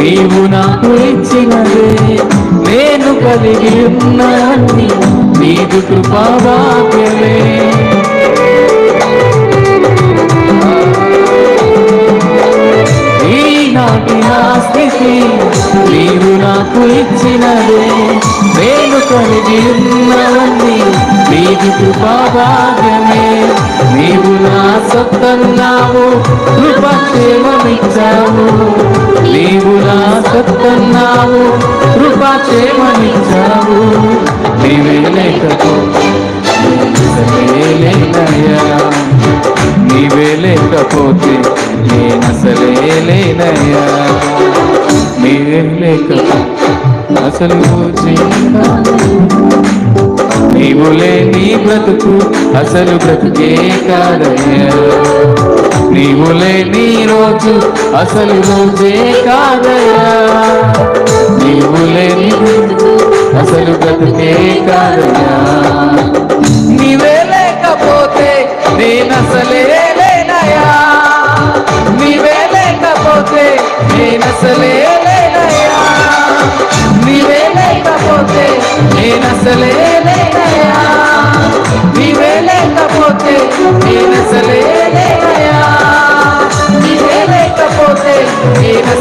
నీవు నాకు ఇచ్చినదే నేను కలిగి ఉన్నాన్ని నీకు కృపాభాగ్యమే ఈనాటి నా స్థితి నీవు నాకు ఇచ్చినదే నేను కలిగి ఉన్నవన్నీ నీకు కృపాభాగ్యమే నీవు నా సొత్తన్నావు కృపక్షేమమిచ్చావు. సత్తన్నావు కృపక్షేమమిచ్చావు నీవే లేకపో నీవే లేకపోతే నేనసలే లేనయ్యా. నీవే లేకపోతే అసలు నీవు లేని బ్రతుకు అసలు బ్రతుకే కాదయ్యా. నీవు లేని రోజు అసలు రోజే కాదయ్యా. నీకే కరుణ నీవే లేకపోతే నేనసలే లేనయా నీవే లేకపోతే నేనసలే లేనయా నీవే లేకపోతే నేనసలే లేనయా నీవే లేకపోతే నేనసలే లేనయా నీవే లేకపోతే నేనసలే